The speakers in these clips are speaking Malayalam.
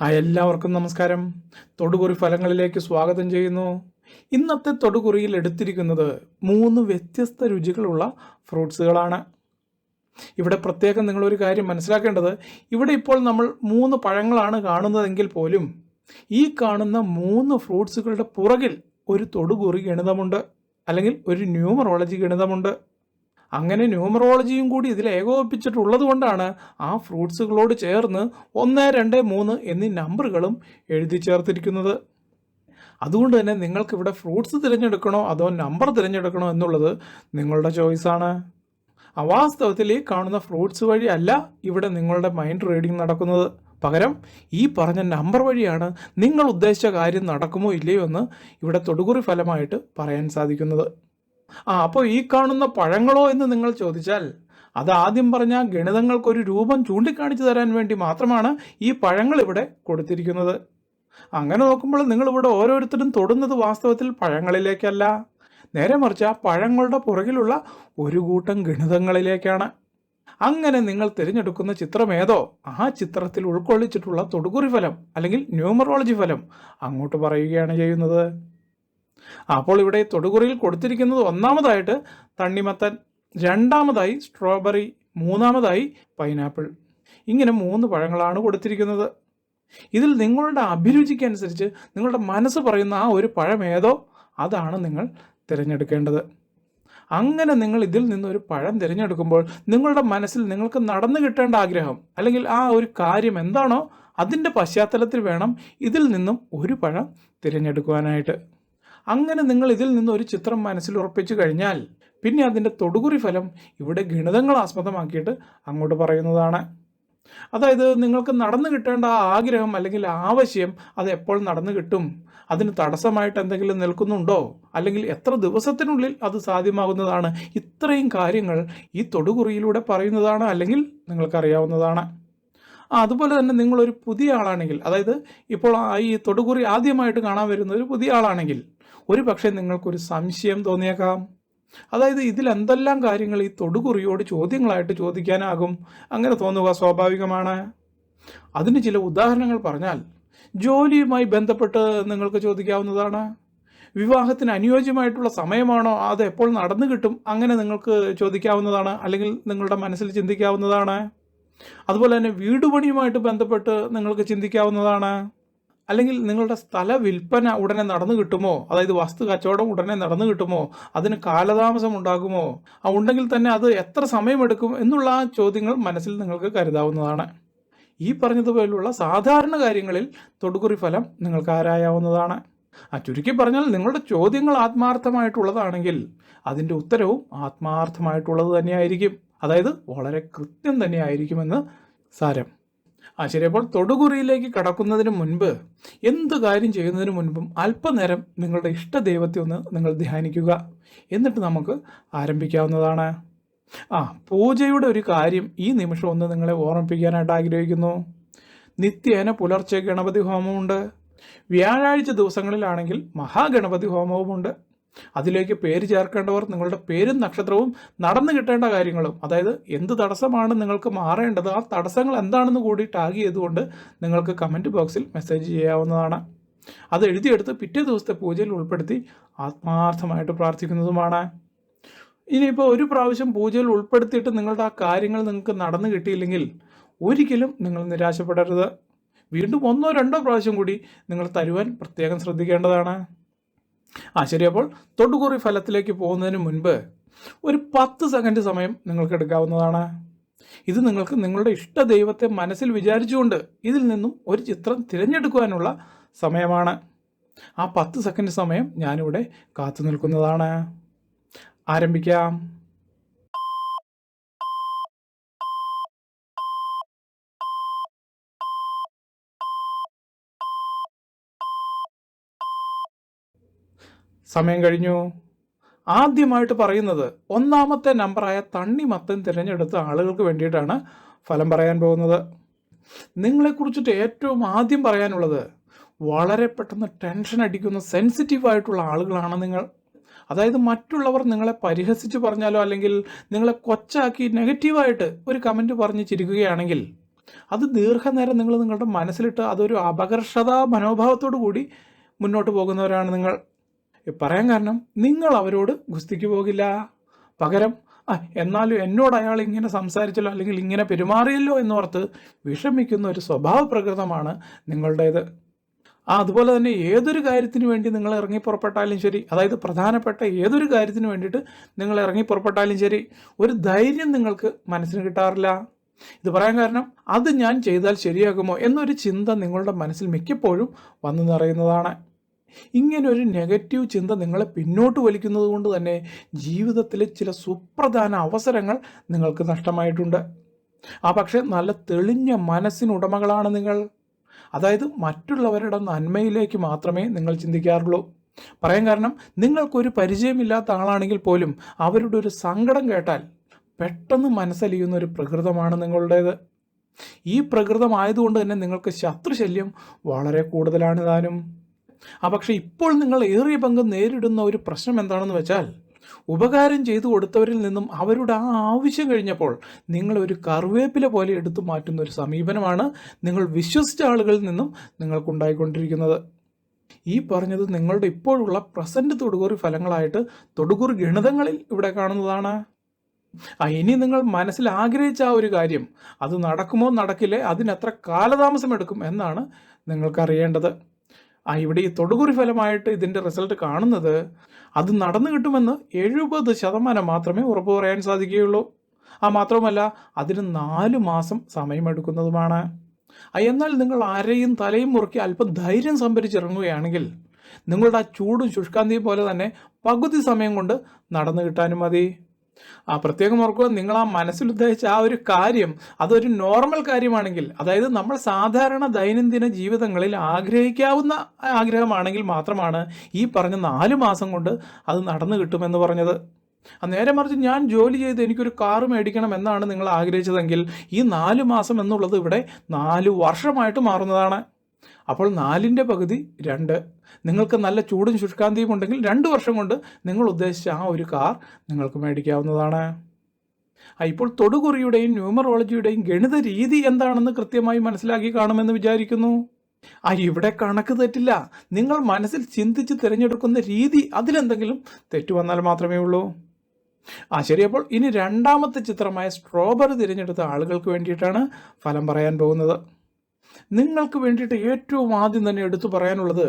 ആ എല്ലാവർക്കും നമസ്കാരം. തൊടുകുറി ഫലങ്ങളിലേക്ക് സ്വാഗതം ചെയ്യുന്നു. ഇന്നത്തെ തൊടുകുറിയിൽ എടുത്തിരിക്കുന്നത് മൂന്ന് വ്യത്യസ്ത രുചികളുള്ള ഫ്രൂട്ട്സുകളാണ്. ഇവിടെ പ്രത്യേകം നിങ്ങളൊരു കാര്യം മനസ്സിലാക്കേണ്ടത് ഇവിടെ ഇപ്പോൾ നമ്മൾ മൂന്ന് പഴങ്ങളാണ് കാണുന്നതെങ്കിൽ പോലും ഈ കാണുന്ന മൂന്ന് ഫ്രൂട്ട്സുകളുടെ പുറകിൽ ഒരു തൊടുകുറി ഗണിതമുണ്ട് അല്ലെങ്കിൽ ഒരു ന്യൂമറോളജി ഗണിതമുണ്ട്. അങ്ങനെ ന്യൂമറോളജിയും കൂടി ഇതിൽ ഏകോപിപ്പിച്ചിട്ടുള്ളത് കൊണ്ടാണ് ആ ഫ്രൂട്ട്സുകളോട് ചേർന്ന് ഒന്ന് രണ്ട് മൂന്ന് എന്നീ നമ്പറുകളും എഴുതി ചേർത്തിരിക്കുന്നത്. അതുകൊണ്ട് തന്നെ നിങ്ങൾക്ക് ഇവിടെ ഫ്രൂട്ട്സ് തിരഞ്ഞെടുക്കണോ അതോ നമ്പർ തിരഞ്ഞെടുക്കണോ എന്നുള്ളത് നിങ്ങളുടെ ചോയ്സാണ് അവാസ്തവത്തിൽ ഈ കാണുന്ന ഫ്രൂട്ട്സ് വഴി അല്ല ഇവിടെ നിങ്ങളുടെ മൈൻഡ് റീഡിംഗ് നടക്കുന്നത്. പകരം ഈ പറഞ്ഞ നമ്പർ വഴിയാണ് നിങ്ങൾ ഉദ്ദേശിച്ച കാര്യം നടക്കുമോ ഇല്ലയോ എന്ന് ഇവിടെ തൊടുകുറി ഫലമായിട്ട് പറയാൻ സാധിക്കുന്നത്. ആ അപ്പോൾ ഈ കാണുന്ന പഴങ്ങളോ എന്ന് നിങ്ങൾ ചോദിച്ചാൽ അത് ആദ്യം പറഞ്ഞ ഗണിതങ്ങൾക്കൊരു രൂപം ചൂണ്ടിക്കാണിച്ചു തരാൻ വേണ്ടി മാത്രമാണ് ഈ പഴങ്ങൾ ഇവിടെ കൊടുത്തിരിക്കുന്നത്. അങ്ങനെ നോക്കുമ്പോൾ നിങ്ങളിവിടെ ഓരോരുത്തരും തൊടുന്നത് വാസ്തവത്തിൽ പഴങ്ങളിലേക്കല്ല. നേരെ മറിച്ച് ആ പഴങ്ങളുടെ പുറകിലുള്ള ഒരു കൂട്ടം ഗണിതങ്ങളിലേക്കാണ്. അങ്ങനെ നിങ്ങൾ തിരഞ്ഞെടുക്കുന്ന ചിത്രം ഏതോ? ആ ചിത്രത്തിൽ ഉൾക്കൊള്ളിച്ചിട്ടുള്ള തൊടുകുറി ഫലം അല്ലെങ്കിൽ ന്യൂമറോളജി ഫലം അങ്ങോട്ട് പറയുകയാണ് ചെയ്യുന്നത്. അപ്പോൾ ഇവിടെ തൊടുകുറിയിൽ കൊടുത്തിരിക്കുന്നത് ഒന്നാമതായിട്ട് തണ്ണിമത്തൻ രണ്ടാമതായി സ്ട്രോബെറി മൂന്നാമതായി പൈനാപ്പിൾ. ഇങ്ങനെ മൂന്ന് പഴങ്ങളാണ് കൊടുത്തിരിക്കുന്നത്. ഇതിൽ നിങ്ങളുടെ അഭിരുചിക്കനുസരിച്ച് നിങ്ങളുടെ മനസ്സ് പറയുന്ന ആ ഒരു പഴം ഏതോ അതാണ് നിങ്ങൾ തിരഞ്ഞെടുക്കേണ്ടത്. അങ്ങനെ നിങ്ങൾ ഇതിൽ നിന്നൊരു പഴം തിരഞ്ഞെടുക്കുമ്പോൾ നിങ്ങളുടെ മനസ്സിൽ നിങ്ങൾക്ക് നടന്നു കിട്ടേണ്ട ആഗ്രഹം അല്ലെങ്കിൽ ആ ഒരു കാര്യം എന്താണോ അതിന്റെ പശ്ചാത്തലത്തിൽ വേണം ഇതിൽ നിന്നും ഒരു പഴം തിരഞ്ഞെടുക്കുവാനായിട്ട്. അങ്ങനെ നിങ്ങൾ ഇതിൽ നിന്ന് ഒരു ചിത്രം മനസ്സിൽ ഉറപ്പിച്ചു കഴിഞ്ഞാൽ പിന്നെ അതിന്റെ തൊടുകുറി ഫലം ഇവിടെ ഗണിതങ്ങൾ ആസ്പദമാക്കിയിട്ട് അങ്ങോട്ട് പറയുന്നതാണ്. അതായത് നിങ്ങൾക്ക് നടന്നു കിട്ടേണ്ട ആ ആഗ്രഹം അല്ലെങ്കിൽ ആവശ്യം അത് എപ്പോൾ നടന്നു കിട്ടും? അതിന് തടസ്സമായിട്ട് എന്തെങ്കിലും നിൽക്കുന്നുണ്ടോ? അല്ലെങ്കിൽ എത്ര ദിവസത്തിനുള്ളിൽ അത് സാധ്യമാകുന്നതാണ്? ഇത്രയും കാര്യങ്ങൾ ഈ തൊടുകുറിയിലൂടെ പറയുന്നതാണ് അല്ലെങ്കിൽ നിങ്ങൾക്കറിയാവുന്നതാണ്. അതുപോലെ തന്നെ നിങ്ങളൊരു പുതിയ ആളാണെങ്കിൽ അതായത് ഇപ്പോൾ ഈ തൊടുകുറി ആദ്യമായിട്ട് കാണാൻ വരുന്ന ഒരു പുതിയ ആളാണെങ്കിൽ ഒരു പക്ഷേ നിങ്ങൾക്കൊരു സംശയം തോന്നിയേക്കാം. അതായത് ഇതിൽ എന്തെല്ലാം കാര്യങ്ങൾ ഈ തൊടുകുറിയോട് ചോദ്യങ്ങളായിട്ട് ചോദിക്കാനാകും? അങ്ങനെ തോന്നുക സ്വാഭാവികമാണ്. അതിന് ചില ഉദാഹരണങ്ങൾ പറഞ്ഞാൽ ജോലിയുമായി ബന്ധപ്പെട്ട് നിങ്ങൾക്ക് ചോദിക്കാവുന്നതാണ്. വിവാഹത്തിന് അനുയോജ്യമായിട്ടുള്ള സമയമാണോ? അത് എപ്പോൾ നടന്നു കിട്ടും? അങ്ങനെ നിങ്ങൾക്ക് ചോദിക്കാവുന്നതാണ്. അല്ലെങ്കിൽ നിങ്ങളുടെ മനസ്സിൽ ചിന്തിക്കാവുന്നതാണ്. അതുപോലെ തന്നെ വീടുപണിയുമായിട്ട് ബന്ധപ്പെട്ട് നിങ്ങൾക്ക് ചിന്തിക്കാവുന്നതാണ്. അല്ലെങ്കിൽ നിങ്ങളുടെ സ്ഥല വിൽപ്പന ഉടനെ നടന്നു കിട്ടുമോ? അതായത് വസ്തു കച്ചവടം ഉടനെ നടന്നു കിട്ടുമോ? അതിന് കാലതാമസം ഉണ്ടാകുമോ? ഉണ്ടെങ്കിൽ തന്നെ അത് എത്ര സമയമെടുക്കും എന്നുള്ള ആ ചോദ്യങ്ങൾ മനസ്സിൽ നിങ്ങൾക്ക് കരുതാവുന്നതാണ്. ഈ പറഞ്ഞതുപോലുള്ള സാധാരണ കാര്യങ്ങളിൽ തൊടുകുറി ഫലം നിങ്ങൾക്ക് ആരായാവുന്നതാണ്. ആ ചുരുക്കി പറഞ്ഞാൽ നിങ്ങളുടെ ചോദ്യങ്ങൾ ആത്മാർത്ഥമായിട്ടുള്ളതാണെങ്കിൽ അതിന്റെ ഉത്തരവും ആത്മാർത്ഥമായിട്ടുള്ളത് തന്നെയായിരിക്കും. അതായത് വളരെ കൃത്യം തന്നെയായിരിക്കുമെന്ന് സാരം. ആ ശരി അപ്പോൾ തൊടുകുറിയിലേക്ക് കടക്കുന്നതിന് മുൻപ് എന്ത് കാര്യം ചെയ്യുന്നതിന് മുൻപും അല്പനേരം നിങ്ങളുടെ ഇഷ്ട ദൈവത്തെ ഒന്ന് നിങ്ങൾ ധ്യാനിക്കുക. എന്നിട്ട് നമുക്ക് ആരംഭിക്കാവുന്നതാണ്. ആ പൂജയുടെ ഒരു കാര്യം ഈ നിമിഷം ഒന്ന് നിങ്ങളെ ഓർമ്മിപ്പിക്കാനായിട്ട് ആഗ്രഹിക്കുന്നു. നിത്യേന പുലർച്ചെ ഗണപതി ഹോമമുണ്ട് വ്യാഴാഴ്ച ദിവസങ്ങളിലാണെങ്കിൽ മഹാഗണപതി ഹോമവുമുണ്ട് അതിലേക്ക് പേര് ചേർക്കേണ്ടവർ നിങ്ങളുടെ പേരും നക്ഷത്രവും നടന്നു കിട്ടേണ്ട കാര്യങ്ങളും അതായത് എന്ത് തടസ്സമാണ് നിങ്ങൾക്ക് മാറേണ്ടത് ആ തടസ്സങ്ങൾ എന്താണെന്ന് കൂടി ടാഗ് ചെയ്തുകൊണ്ട് നിങ്ങൾക്ക് കമന്റ് ബോക്സിൽ മെസ്സേജ് ചെയ്യാവുന്നതാണ്. അത് എഴുതിയെടുത്ത് പിറ്റേ ദിവസത്തെ പൂജയിൽ ഉൾപ്പെടുത്തി ആത്മാർത്ഥമായിട്ട് പ്രാർത്ഥിക്കുന്നതുമാണ്. ഇനിയിപ്പോൾ ഒരു പ്രാവശ്യം പൂജയിൽ ഉൾപ്പെടുത്തിയിട്ട് നിങ്ങളുടെ ആ കാര്യങ്ങൾ നിങ്ങൾക്ക് നടന്നു കിട്ടിയില്ലെങ്കിൽ ഒരിക്കലും നിങ്ങൾ നിരാശപ്പെടരുത്. വീണ്ടും ഒന്നോ രണ്ടോ പ്രാവശ്യം കൂടി നിങ്ങൾ തരുവാൻ പ്രത്യേകം ശ്രദ്ധിക്കേണ്ടതാണ്. ആ ശരി. അപ്പോൾ തൊടുകുറി ഫലത്തിലേക്ക് പോകുന്നതിന് മുൻപ് ഒരു പത്ത് സെക്കൻഡ് സമയം നിങ്ങൾക്ക് എടുക്കാവുന്നതാണ്. ഇത് നിങ്ങൾക്ക് നിങ്ങളുടെ ഇഷ്ട ദൈവത്തെ മനസ്സിൽ വിചാരിച്ചുകൊണ്ട് ഇതിൽ നിന്നും ഒരു ചിത്രം തിരഞ്ഞെടുക്കുവാനുള്ള സമയമാണ്. ആ പത്ത് സെക്കൻഡ് സമയം ഞാനിവിടെ കാത്തു നിൽക്കുന്നതാണ്. ആരംഭിക്കാം. സമയം കഴിഞ്ഞു. ആദ്യമായിട്ട് പറയുന്നത് ഒന്നാമത്തെ നമ്പറായ തണ്ണിമത്തൻ തിരഞ്ഞെടുത്ത ആളുകൾക്ക് വേണ്ടിയിട്ടാണ് ഫലം പറയാൻ പോകുന്നത്. നിങ്ങളെക്കുറിച്ചിട്ട് ഏറ്റവും ആദ്യം പറയാനുള്ളത് വളരെ പെട്ടെന്ന് ടെൻഷൻ അടിക്കുന്ന സെൻസിറ്റീവ് ആയിട്ടുള്ള ആളുകളാണ് നിങ്ങൾ. അതായത് മറ്റുള്ളവർ നിങ്ങളെ പരിഹസിച്ച് പറഞ്ഞാലോ അല്ലെങ്കിൽ നിങ്ങളെ കൊച്ചാക്കി നെഗറ്റീവായിട്ട് ഒരു കമന്റ് പറഞ്ഞ് ചിരിക്കുകയാണെങ്കിൽ അത് ദീർഘനേരം നിങ്ങൾ നിങ്ങളുടെ മനസ്സിലിട്ട് അതൊരു അപകർഷതാ മനോഭാവത്തോടു കൂടി മുന്നോട്ട് പോകുന്നവരാണ് നിങ്ങൾ. പറയാൻ കാരണം നിങ്ങൾ അവരോട് ഗുസ്തിക്ക് പോകില്ല. പകരം എന്നാലും എന്നോട് അയാൾ ഇങ്ങനെ സംസാരിച്ചല്ലോ അല്ലെങ്കിൽ ഇങ്ങനെ പെരുമാറിയല്ലോ എന്നോർത്ത് വിഷമിക്കുന്ന ഒരു സ്വഭാവ പ്രകൃതമാണ് നിങ്ങളുടേത്. ആ അതുപോലെ തന്നെ ഏതൊരു കാര്യത്തിന് വേണ്ടി നിങ്ങൾ ഇറങ്ങി പുറപ്പെട്ടാലും ശരി അതായത് പ്രധാനപ്പെട്ട ഏതൊരു കാര്യത്തിന് വേണ്ടിയിട്ട് നിങ്ങൾ ഇറങ്ങി പുറപ്പെട്ടാലും ശരി ഒരു ധൈര്യം നിങ്ങൾക്ക് മനസ്സിന് കിട്ടാറില്ല. ഇത് പറയാൻ കാരണം അത് ഞാൻ ചെയ്താൽ ശരിയാകുമോ എന്നൊരു ചിന്ത നിങ്ങളുടെ മനസ്സിൽ മിക്കപ്പോഴും വന്നു നിറയുന്നതാണ്. ഇങ്ങനെ ഒരു നെഗറ്റീവ് ചിന്ത നിങ്ങളെ പിന്നോട്ട് വലിക്കുന്നത് കൊണ്ട് തന്നെ ജീവിതത്തിലെ ചില സുപ്രധാന അവസരങ്ങൾ നിങ്ങൾക്ക് നഷ്ടമായിട്ടുണ്ട്. ആ പക്ഷേ നല്ല തെളിഞ്ഞ മനസ്സിനുടമകളാണ് നിങ്ങൾ. അതായത് മറ്റുള്ളവരുടെ നന്മയിലേക്ക് മാത്രമേ നിങ്ങൾ ചിന്തിക്കാറുള്ളൂ. പറയാൻ കാരണം നിങ്ങൾക്കൊരു പരിചയമില്ലാത്ത ആളാണെങ്കിൽ പോലും അവരുടെ ഒരു സങ്കടം കേട്ടാൽ പെട്ടെന്ന് മനസ്സലിയുന്ന ഒരു പ്രകൃതമാണ് നിങ്ങളുടേത്. ഈ പ്രകൃതമായതുകൊണ്ട് തന്നെ നിങ്ങൾക്ക് ശത്രുശല്യം വളരെ കൂടുതലാണ് താനും. ആ പക്ഷേ ഇപ്പോൾ നിങ്ങൾ ഏറിയ പങ്ക് നേരിടുന്ന ഒരു പ്രശ്നം എന്താണെന്ന് വെച്ചാൽ ഉപകാരം ചെയ്തു കൊടുത്തവരിൽ നിന്നും അവരുടെ ആ ആവശ്യം കഴിഞ്ഞപ്പോൾ നിങ്ങൾ ഒരു കറിവേപ്പില പോലെ എടുത്തു മാറ്റുന്ന ഒരു സമീപനമാണ് നിങ്ങൾ വിശ്വസിച്ച ആളുകളിൽ നിന്നും നിങ്ങൾക്കുണ്ടായിക്കൊണ്ടിരിക്കുന്നത്. ഈ പറഞ്ഞത് നിങ്ങളുടെ ഇപ്പോഴുള്ള പ്രസന്റ് തൊടുകുറി ഫലങ്ങളായിട്ട് തൊടുകുറി ഗണിതങ്ങളിൽ ഇവിടെ കാണുന്നതാണ്. ആ ഇനി നിങ്ങൾ മനസ്സിൽ ആഗ്രഹിച്ച ആ ഒരു കാര്യം അത് നടക്കുമോ നടക്കില്ലേ അതിനെത്ര കാലതാമസം എടുക്കും എന്നാണ് നിങ്ങൾക്കറിയേണ്ടത്. ആ ഇവിടെ ഈ തൊടുകുറി ഫലമായിട്ട് ഇതിന്റെ റിസൾട്ട് കാണുന്നത് അത് നടന്നു കിട്ടുമെന്ന് എഴുപത് ശതമാനം മാത്രമേ ഉറപ്പ് പറയാൻ സാധിക്കുകയുള്ളൂ. ആ മാത്രവുമല്ല അതിന് നാല് മാസം സമയമെടുക്കുന്നതുമാണ്. എന്നാൽ നിങ്ങൾ ആരെയും തലയും മുറുക്കി അല്പം ധൈര്യം സംഭരിച്ചിറങ്ങുകയാണെങ്കിൽ നിങ്ങളുടെ ആ ചൂടും ശുഷ്കാന്തിയും പോലെ തന്നെ പകുതി സമയം കൊണ്ട് നടന്നു കിട്ടാനും മതി. ആ പ്രത്യേകം ഓർക്കുക നിങ്ങൾ ആ മനസ്സിൽ ഉദ്ദേശിച്ച ആ ഒരു കാര്യം അതൊരു നോർമൽ കാര്യമാണെങ്കിൽ അതായത് നമ്മൾ സാധാരണ ദൈനംദിന ജീവിതങ്ങളിൽ ആഗ്രഹിക്കാവുന്ന ആഗ്രഹമാണെങ്കിൽ മാത്രമാണ് ഈ പറഞ്ഞ നാല് മാസം കൊണ്ട് അത് നടന്നു കിട്ടുമെന്ന് പറഞ്ഞത്. നേരെ മറിച്ച് ഞാൻ ജോലി ചെയ്ത് എനിക്കൊരു കാർ മേടിക്കണം എന്നാണ് നിങ്ങൾ ആഗ്രഹിച്ചതെങ്കിൽ ഈ നാല് മാസം എന്നുള്ളത് ഇവിടെ നാല് വർഷമായിട്ട് മാറുന്നതാണ്. അപ്പോൾ നാലിന്റെ പകുതി രണ്ട്. നിങ്ങൾക്ക് നല്ല ചൂടും ശുഷ്കാന്തിയും ഉണ്ടെങ്കിൽ രണ്ട് വർഷം കൊണ്ട് നിങ്ങൾ ഉദ്ദേശിച്ച ആ ഒരു കാർ നിങ്ങൾക്ക് മേടിക്കാവുന്നതാണ്. ഇപ്പോൾ തൊടുകുറിയുടെയും ന്യൂമറോളജിയുടെയും ഗണിത രീതി എന്താണെന്ന് കൃത്യമായി മനസ്സിലാക്കി കാണുമെന്ന് വിചാരിക്കുന്നു. ആ ഇവിടെ കണക്ക് തെറ്റില്ല. നിങ്ങൾ മനസ്സിൽ ചിന്തിച്ച് തിരഞ്ഞെടുക്കുന്ന രീതി അതിലെന്തെങ്കിലും തെറ്റു വന്നാൽ മാത്രമേ ഉള്ളൂ. ആ ശരി. അപ്പോൾ ഇനി രണ്ടാമത്തെ ചിത്രമായ സ്ട്രോബറി തിരഞ്ഞെടുത്ത ആളുകൾക്ക് വേണ്ടിയിട്ടാണ് ഫലം പറയാൻ പോകുന്നത്. നിങ്ങൾക്ക് വേണ്ടിയിട്ട് ഏറ്റവും ആദ്യം തന്നെ എടുത്തു പറയാനുള്ളത്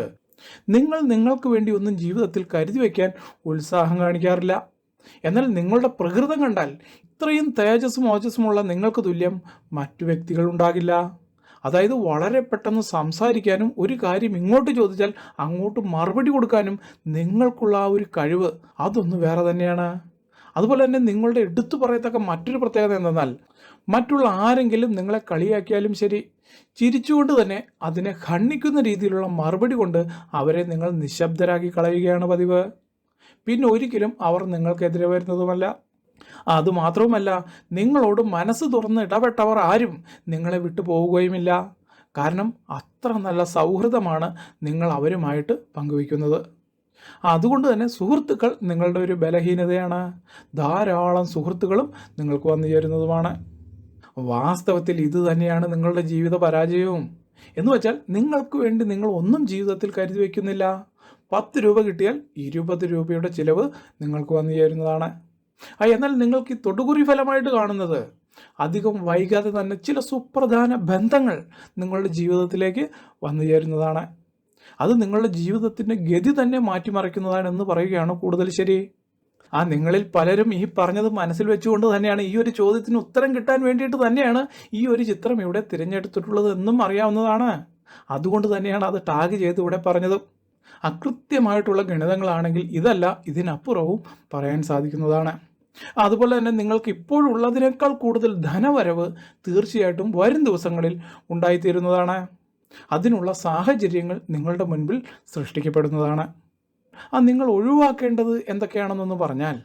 നിങ്ങൾ നിങ്ങൾക്ക് വേണ്ടി ഒന്നും ജീവിതത്തിൽ കരുതി വയ്ക്കാൻ ഉത്സാഹം കാണിക്കാറില്ല. എന്നാൽ നിങ്ങളുടെ പ്രകൃതം കണ്ടാൽ ഇത്രയും തേജസ്സും ഓജസ്സുമുള്ള നിങ്ങൾക്ക് തുല്യം മറ്റു വ്യക്തികൾ ഉണ്ടാകില്ല. അതായത് വളരെ പെട്ടെന്ന് സംസാരിക്കാനും ഒരു കാര്യം ഇങ്ങോട്ട് ചോദിച്ചാൽ അങ്ങോട്ട് മറുപടി കൊടുക്കാനും നിങ്ങൾക്കുള്ള ആ ഒരു കഴിവ് അതൊന്ന് വേറെ തന്നെയാണ്. അതുപോലെ തന്നെ നിങ്ങളുടെ എടുത്തു പറയത്തക്ക മറ്റൊരു പ്രത്യേകത എന്തെന്നാൽ മറ്റുള്ള ആരെങ്കിലും നിങ്ങളെ കളിയാക്കിയാലും ശരി ചിരിച്ചുകൊണ്ട് തന്നെ അതിനെ ഖണ്ഡിക്കുന്ന രീതിയിലുള്ള മറുപടി കൊണ്ട് അവരെ നിങ്ങൾ നിശബ്ദരാക്കി കളയുകയാണ് പതിവ്. പിന്നെ ഒരിക്കലും അവർ നിങ്ങൾക്കെതിരെ വരുന്നതുമല്ല. അതുമാത്രവുമല്ല നിങ്ങളോട് മനസ്സ് തുറന്ന് ഇടപെട്ടവർ ആരും നിങ്ങളെ വിട്ടു പോവുകയുമില്ല കാരണം അത്ര നല്ല സൗഹൃദമാണ് നിങ്ങൾ അവരുമായിട്ട് പങ്കുവയ്ക്കുന്നത്. അതുകൊണ്ട് തന്നെ സുഹൃത്തുക്കൾ നിങ്ങളുടെ ഒരു ബലഹീനതയാണ്. ധാരാളം സുഹൃത്തുക്കളും നിങ്ങൾക്ക് വന്നു ചേരുന്നതുമാണ്. വാസ്തവത്തിൽ ഇത് തന്നെയാണ് നിങ്ങളുടെ ജീവിത പരാജയവും. എന്ന് വെച്ചാൽ നിങ്ങൾക്ക് വേണ്ടി നിങ്ങൾ ഒന്നും ജീവിതത്തിൽ കരുതി വയ്ക്കുന്നില്ല പത്ത് രൂപ കിട്ടിയാൽ ഇരുപത് രൂപയുടെ ചിലവ് നിങ്ങൾക്ക് വന്നു ചേരുന്നതാണ്. ആ എന്നാൽ നിങ്ങൾക്ക് ഈ തൊടുകുറി ഫലമായിട്ട് കാണുന്നത് അധികം വൈകാതെ തന്നെ ചില സുപ്രധാന ബന്ധങ്ങൾ നിങ്ങളുടെ ജീവിതത്തിലേക്ക് വന്നു ചേരുന്നതാണ്. അത് നിങ്ങളുടെ ജീവിതത്തിന്റെ ഗതി തന്നെ മാറ്റിമറിക്കുന്നതാണ് എന്ന് പറയുകയാണ് കൂടുതൽ ശരി. ആ നിങ്ങളിൽ പലരും ഈ പറഞ്ഞത് മനസ്സിൽ വെച്ചുകൊണ്ട് തന്നെയാണ് ഈ ഒരു ചോദ്യത്തിന് ഉത്തരം കിട്ടാൻ വേണ്ടിയിട്ട് തന്നെയാണ് ഈ ഒരു ചിത്രം ഇവിടെ തിരഞ്ഞെടുത്തിട്ടുള്ളത് എന്നും അറിയാവുന്നതാണ്. അതുകൊണ്ട് തന്നെയാണ് അത് ടാഗ് ചെയ്ത് ഇവിടെ പറഞ്ഞത്. അകൃത്യമായിട്ടുള്ള ഗണിതങ്ങളാണെങ്കിൽ ഇതല്ല ഇതിനപ്പുറവും പറയാൻ സാധിക്കുന്നതാണ്. അതുപോലെ തന്നെ നിങ്ങൾക്ക് ഇപ്പോഴുള്ളതിനേക്കാൾ കൂടുതൽ ധനവരവ് തീർച്ചയായിട്ടും വരും ദിവസങ്ങളിൽ ഉണ്ടായിത്തീരുന്നതാണ്. അതിനുള്ള സാഹചര്യങ്ങൾ നിങ്ങളുടെ മുൻപിൽ സൃഷ്ടിക്കപ്പെടുന്നതാണ്. ആ നിങ്ങൾ ഒഴിവാക്കേണ്ടത് എന്തൊക്കെയാണെന്നൊന്ന് പറഞ്ഞാൽ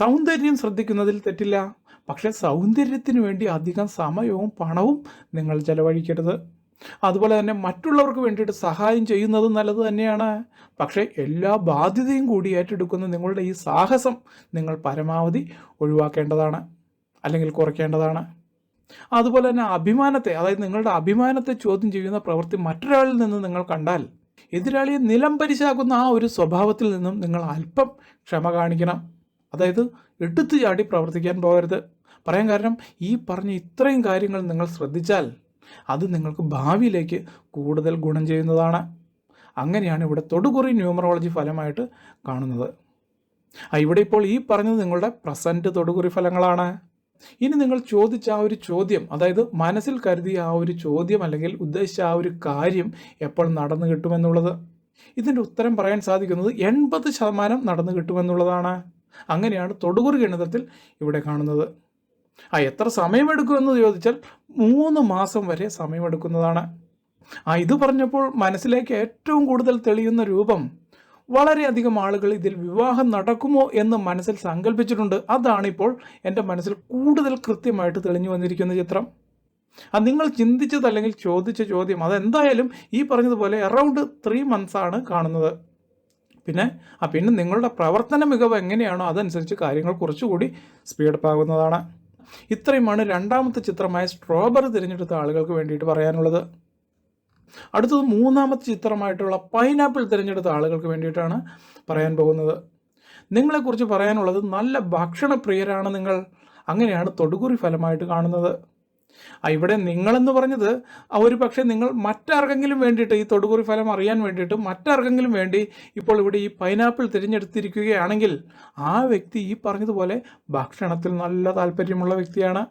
സൗന്ദര്യം ശ്രദ്ധിക്കുന്നതിൽ തെറ്റില്ല. പക്ഷേ സൗന്ദര്യത്തിന് വേണ്ടി അധികം സമയവും പണവും നിങ്ങൾ ചെലവഴിക്കരുത്. അതുപോലെ തന്നെ മറ്റുള്ളവർക്ക് വേണ്ടിയിട്ട് സഹായം ചെയ്യുന്നത് നല്ലത് തന്നെയാണ്. പക്ഷേ എല്ലാ ബാധ്യതയും കൂടി ഏറ്റെടുക്കുന്ന നിങ്ങളുടെ ഈ സാഹസം നിങ്ങൾ പരമാവധി ഒഴിവാക്കേണ്ടതാണ് അല്ലെങ്കിൽ കുറയ്ക്കേണ്ടതാണ്. അതുപോലെ തന്നെ അഭിമാനത്തെ അതായത് നിങ്ങളുടെ അഭിമാനത്തെ ചോദ്യം ചെയ്യുന്ന പ്രവൃത്തി മറ്റൊരാളിൽ നിന്ന് നിങ്ങൾ കണ്ടാൽ എതിരാളിയെ നിലംപരിശാക്കുന്ന ആ ഒരു സ്വഭാവത്തിൽ നിന്നും നിങ്ങൾ അല്പം ക്ഷമ കാണിക്കണം. അതായത് എടുത്തു ചാടി പ്രവർത്തിക്കാൻ പോകരുത്. പറയാൻ കാരണം ഈ പറഞ്ഞ ഇത്രയും കാര്യങ്ങൾ നിങ്ങൾ ശ്രദ്ധിച്ചാൽ അത് നിങ്ങൾക്ക് ഭാവിയിലേക്ക് കൂടുതൽ ഗുണം ചെയ്യുന്നതാണ്. അങ്ങനെയാണ് ഇവിടെ തൊടുകുറി ന്യൂമറോളജി ഫലമായിട്ട് കാണുന്നത്. ഇവിടെ ഇപ്പോൾ ഈ പറഞ്ഞത് നിങ്ങളുടെ പ്രസന്റ് തൊടുകുറി ഫലങ്ങളാണ്. ഇനി നിങ്ങൾ ചോദിച്ച ആ ഒരു ചോദ്യം അതായത് മനസ്സിൽ കരുതിയ ആ ഒരു ചോദ്യം അല്ലെങ്കിൽ ഉദ്ദേശിച്ച ആ ഒരു കാര്യം എപ്പോൾ നടന്നു കിട്ടുമെന്നുള്ളത്. ഇതിന്റെ ഉത്തരം പറയാൻ സാധിക്കുന്നത് എൺപത് ശതമാനം നടന്നു കിട്ടുമെന്നുള്ളതാണ്. അങ്ങനെയാണ് തൊടുകുറി ഗണിതത്തിൽ ഇവിടെ കാണുന്നത്. ആ എത്ര സമയമെടുക്കുമെന്ന് ചോദിച്ചാൽ മൂന്ന് മാസം വരെ സമയമെടുക്കുന്നതാണ്. ആ ഇത് പറഞ്ഞപ്പോൾ മനസ്സിലേക്ക് ഏറ്റവും കൂടുതൽ തെളിയുന്ന രൂപം വളരെയധികം ആളുകൾ ഇതിൽ വിവാഹം നടക്കുമോ എന്ന് മനസ്സിൽ സങ്കല്പിച്ചിട്ടുണ്ട് അതാണിപ്പോൾ എന്റെ മനസ്സിൽ കൂടുതൽ കൃത്യമായിട്ട് തെളിഞ്ഞു വന്നിരിക്കുന്ന ചിത്രം. അത് നിങ്ങൾ ചിന്തിച്ചത് അല്ലെങ്കിൽ ചോദിച്ച ചോദ്യം അതെന്തായാലും ഈ പറഞ്ഞതുപോലെ അറൗണ്ട് ത്രീ മന്ത്സ് ആണ് കാണുന്നത്. പിന്നെ ആ പിന്നെ നിങ്ങളുടെ പ്രവർത്തന മികവ് എങ്ങനെയാണോ അതനുസരിച്ച് കാര്യങ്ങൾ കുറച്ചുകൂടി സ്പീഡപ്പ് ആകുന്നതാണ്. ഇത്രയുമാണ് രണ്ടാമത്തെ ചിത്രമായ സ്ട്രോബറി തിരഞ്ഞെടുത്ത ആളുകൾക്ക് വേണ്ടിയിട്ട് പറയാനുള്ളത്. അടുത്തത് മൂന്നാമത്തെ ചിത്രമായിട്ടുള്ള പൈനാപ്പിൾ തിരഞ്ഞെടുത്ത ആളുകൾക്ക് വേണ്ടിയിട്ടാണ് പറയാൻ പോകുന്നത്. നിങ്ങളെക്കുറിച്ച് പറയാനുള്ളത് നല്ല ഭക്ഷണപ്രിയരാണ് നിങ്ങൾ. അങ്ങനെയാണ് തൊടുകുറി ഫലമായിട്ട് കാണുന്നത്. ഇവിടെ നിങ്ങളെന്ന് പറഞ്ഞത് ഒരു പക്ഷേ നിങ്ങൾ മറ്റാർക്കെങ്കിലും വേണ്ടിയിട്ട് ഈ തൊടുകുറി ഫലം അറിയാൻ വേണ്ടിയിട്ട് മറ്റാർക്കെങ്കിലും വേണ്ടി ഇപ്പോൾ ഇവിടെ ഈ പൈനാപ്പിൾ തിരഞ്ഞെടുത്തിരിക്കുകയാണെങ്കിൽ ആ വ്യക്തി ഈ പറഞ്ഞതുപോലെ ഭക്ഷണത്തിൽ നല്ല താല്പര്യമുള്ള വ്യക്തിയാണ്.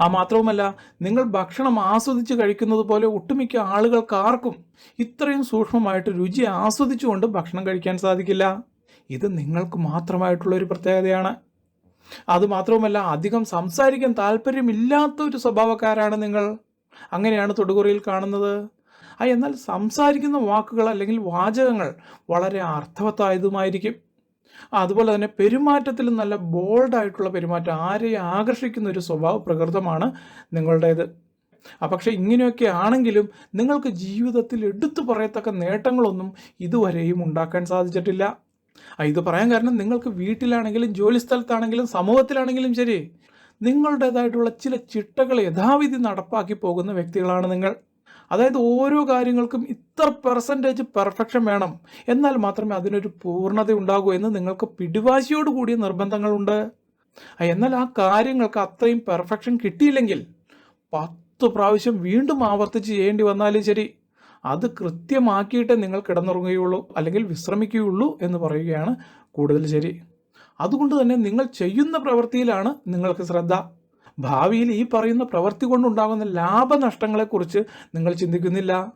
ആ മാത്രവുമല്ല നിങ്ങൾ ഭക്ഷണം ആസ്വദിച്ച് കഴിക്കുന്നത് പോലെ ഒട്ടുമിക്ക ആളുകൾക്ക് ആർക്കും ഇത്രയും സൂക്ഷ്മമായിട്ട് രുചി ആസ്വദിച്ചുകൊണ്ട് ഭക്ഷണം കഴിക്കാൻ സാധിക്കില്ല. ഇത് നിങ്ങൾക്ക് മാത്രമായിട്ടുള്ള ഒരു പ്രത്യേകതയാണ്. അതുമാത്രവുമല്ല അധികം സംസാരിക്കാൻ താല്പര്യമില്ലാത്ത ഒരു സ്വഭാവക്കാരാണ് നിങ്ങൾ. അങ്ങനെയാണ് തൊടുകുറിയിൽ കാണുന്നത്. എന്നാൽ സംസാരിക്കുന്ന വാക്കുകൾ അല്ലെങ്കിൽ വാചകങ്ങൾ വളരെ അർത്ഥവത്തായതുമായിരിക്കും. അതുപോലെ തന്നെ പെരുമാറ്റത്തിൽ നല്ല ബോൾഡായിട്ടുള്ള പെരുമാറ്റം ആരെയും ആകർഷിക്കുന്ന ഒരു സ്വഭാവ പ്രകൃതമാണ് നിങ്ങളുടേത്. പക്ഷേ ഇങ്ങനെയൊക്കെ ആണെങ്കിലും നിങ്ങൾക്ക് ജീവിതത്തിൽ എടുത്തു പറയത്തക്ക നേട്ടങ്ങളൊന്നും ഇതുവരെയും ഉണ്ടാക്കാൻ സാധിച്ചിട്ടില്ല. ഇത് പറയാൻ കാരണം നിങ്ങൾക്ക് വീട്ടിലാണെങ്കിലും ജോലി സ്ഥലത്താണെങ്കിലും സമൂഹത്തിലാണെങ്കിലും ശരി നിങ്ങളുടേതായിട്ടുള്ള ചില ചിട്ടകൾ യഥാവിധി നടപ്പാക്കി പോകുന്ന വ്യക്തികളാണ് നിങ്ങൾ. അതായത് ഓരോ കാര്യങ്ങൾക്കും ഇത്ര പെർസെന്റേജ് പെർഫെക്ഷൻ വേണം. എന്നാൽ മാത്രമേ അതിനൊരു പൂർണത ഉണ്ടാകൂ എന്ന് നിങ്ങൾക്ക് പിടിവാശിയോട് കൂടിയ നിർബന്ധങ്ങളുണ്ട്. എന്നാൽ ആ കാര്യങ്ങൾക്ക് അത്രയും പെർഫെക്ഷൻ കിട്ടിയില്ലെങ്കിൽ പത്ത് പ്രാവശ്യം വീണ്ടും ആവർത്തിച്ച് ചെയ്യേണ്ടി വന്നാലും ശരി. അത് കൃത്യമാക്കിയിട്ടേ നിങ്ങൾ കിടന്നുറങ്ങുകയുള്ളൂ അല്ലെങ്കിൽ വിശ്രമിക്കുകയുള്ളൂ എന്ന് പറയുകയാണ് കൂടുതൽ ശരി. അതുകൊണ്ട് തന്നെ നിങ്ങൾ ചെയ്യുന്ന പ്രവൃത്തിയിലാണ് നിങ്ങൾക്ക് ശ്രദ്ധ. ഭാവിയിൽ ഈ പറയുന്ന പ്രവൃത്തി കൊണ്ടുണ്ടാകുന്ന ലാഭനഷ്ടങ്ങളെക്കുറിച്ച് നിങ്ങൾ ചിന്തിക്കുന്നില്ല?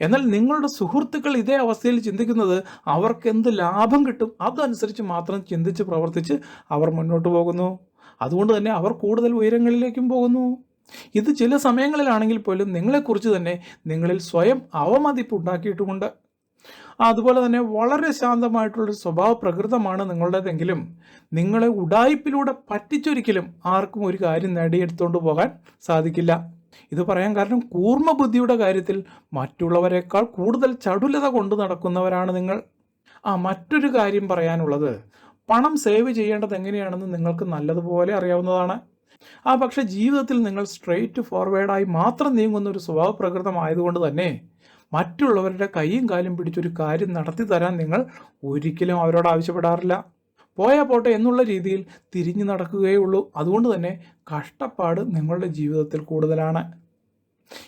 എന്നാൽ നിങ്ങളുടെ സുഹൃത്തുക്കൾ ഇതേ അവസ്ഥയിൽ ചിന്തിക്കുന്നത് അവർക്ക് എന്ത് ലാഭം കിട്ടും? അതനുസരിച്ച് മാത്രം ചിന്തിച്ച് പ്രവർത്തിച്ച് അവർ മുന്നോട്ട് പോകുന്നു. അതുകൊണ്ട് തന്നെ അവർ കൂടുതൽ ഉയരങ്ങളിലേക്കും പോകുന്നു. ഇത് ചില സമയങ്ങളിലാണെങ്കിൽ പോലും നിങ്ങളെക്കുറിച്ച് തന്നെ നിങ്ങളിൽ സ്വയം അവമതിപ്പ് ഉണ്ടാക്കിയിട്ടുമുണ്ട്. അതുപോലെ തന്നെ വളരെ ശാന്തമായിട്ടുള്ള സ്വഭാവ പ്രകൃതമാണ് നിങ്ങളുടേതെങ്കിലും നിങ്ങളെ ഉടായ്പിലൂടെ പറ്റിച്ചൊരിക്കലും ആർക്കും ഒരു കാര്യം നേടിയെടുത്തുകൊണ്ട് പോകാൻ സാധിക്കില്ല. ഇത് പറയാൻ കാരണം കൂർമ്മ ബുദ്ധിയുടെ കാര്യത്തിൽ മറ്റുള്ളവരെക്കാൾ കൂടുതൽ ചടുലത കൊണ്ട് നടക്കുന്നവരാണ് നിങ്ങൾ. ആ മറ്റൊരു കാര്യം പറയാനുള്ളത്. പണം സേവ് ചെയ്യേണ്ടത് എങ്ങനെയാണെന്ന് നിങ്ങൾക്ക് നല്ലതുപോലെ അറിയാവുന്നതാണ്. ആ പക്ഷേ ജീവിതത്തിൽ നിങ്ങൾ സ്ട്രെയിറ്റ് ഫോർവേഡായി മാത്രം നീങ്ങുന്ന ഒരു സ്വഭാവ പ്രകൃതമായതുകൊണ്ട് തന്നെ മറ്റുള്ളവരുടെ കൈയും കാലും പിടിച്ചൊരു കാര്യം നടത്തി തരാൻ നിങ്ങൾ ഒരിക്കലും അവരോട് ആവശ്യപ്പെടാറില്ല. പോയാൽ പോട്ടെ എന്നുള്ള രീതിയിൽ തിരിഞ്ഞു നടക്കുകയേ ഉള്ളൂ. അതുകൊണ്ട് തന്നെ കഷ്ടപ്പാട് നിങ്ങളുടെ ജീവിതത്തിൽ കൂടുതലാണ്.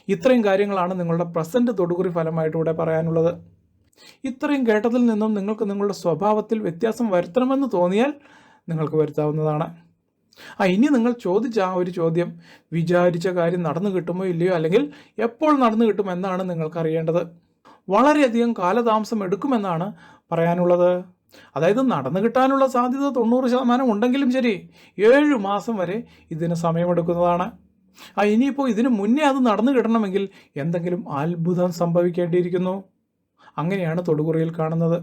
ഇത്രയും കാര്യങ്ങളാണ് നിങ്ങളുടെ പ്രസന്റ് തൊടുകുറി ഫലമായിട്ട് ഇവിടെ പറയാനുള്ളത്. ഇത്രയും കേട്ടതിൽ നിന്നും നിങ്ങൾക്ക് നിങ്ങളുടെ സ്വഭാവത്തിൽ വ്യത്യാസം വരുത്തണമെന്ന് തോന്നിയാൽ നിങ്ങൾക്ക് വരുത്താവുന്നതാണ്. ആ ഇനി നിങ്ങൾ ചോദിച്ച ആ ഒരു ചോദ്യം വിചാരിച്ച കാര്യം നടന്നു കിട്ടുമോ ഇല്ലയോ? അല്ലെങ്കിൽ എപ്പോൾ നടന്നു കിട്ടും എന്നാണ് നിങ്ങൾക്ക് അറിയേണ്ടത്. വളരെയധികം കാലതാമസം എടുക്കുമെന്നാണ് പറയാനുള്ളത്. അതായത് നടന്നു കിട്ടാനുള്ള സാധ്യത തൊണ്ണൂറ് ശതമാനം ഉണ്ടെങ്കിലും ശരി ഏഴ് മാസം വരെ ഇതിന് സമയമെടുക്കുന്നതാണ്. ആ ഇനിയിപ്പോൾ ഇതിനു മുന്നേ അത് നടന്നു കിട്ടണമെങ്കിൽ എന്തെങ്കിലും അത്ഭുതം സംഭവിക്കേണ്ടിയിരിക്കുന്നു. അങ്ങനെയാണ് തൊടുകുറിയിൽ കാണുന്നത്.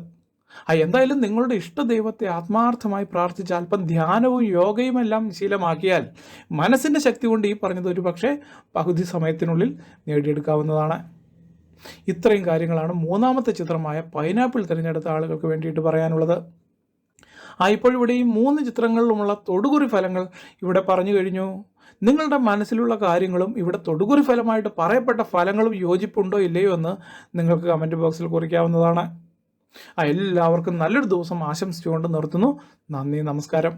ആ എന്തായാലും നിങ്ങളുടെ ഇഷ്ട ദൈവത്തെ ആത്മാർത്ഥമായി പ്രാർത്ഥിച്ച് അല്പം ധ്യാനവും യോഗയും എല്ലാം ശീലമാക്കിയാൽ മനസ്സിന്റെ ശക്തി കൊണ്ട് ഈ പറഞ്ഞത് ഒരു പക്ഷേ പകുതി സമയത്തിനുള്ളിൽ നേടിയെടുക്കാവുന്നതാണ്. ഇത്രയും കാര്യങ്ങളാണ് മൂന്നാമത്തെ ചിത്രമായ പൈനാപ്പിൾ തിരഞ്ഞെടുത്ത ആളുകൾക്ക് വേണ്ടിയിട്ട് പറയാനുള്ളത്. ആ ഇപ്പോൾ ഇവിടെ ഈ മൂന്ന് ചിത്രങ്ങളിലുമുള്ള തൊടുകുറി ഫലങ്ങൾ ഇവിടെ പറഞ്ഞു കഴിഞ്ഞു. നിങ്ങളുടെ മനസ്സിലുള്ള കാര്യങ്ങളും ഇവിടെ തൊടുകുറി ഫലമായിട്ട് പറയപ്പെട്ട ഫലങ്ങളും യോജിപ്പുണ്ടോ ഇല്ലയോ എന്ന് നിങ്ങൾക്ക് കമന്റ് ബോക്സിൽ കുറിക്കാവുന്നതാണ്. ആ എല്ലാവർക്കും നല്ലൊരു ദിവസം ആശംസിച്ചുകൊണ്ട് നിർത്തുന്നു. നന്ദി നമസ്കാരം.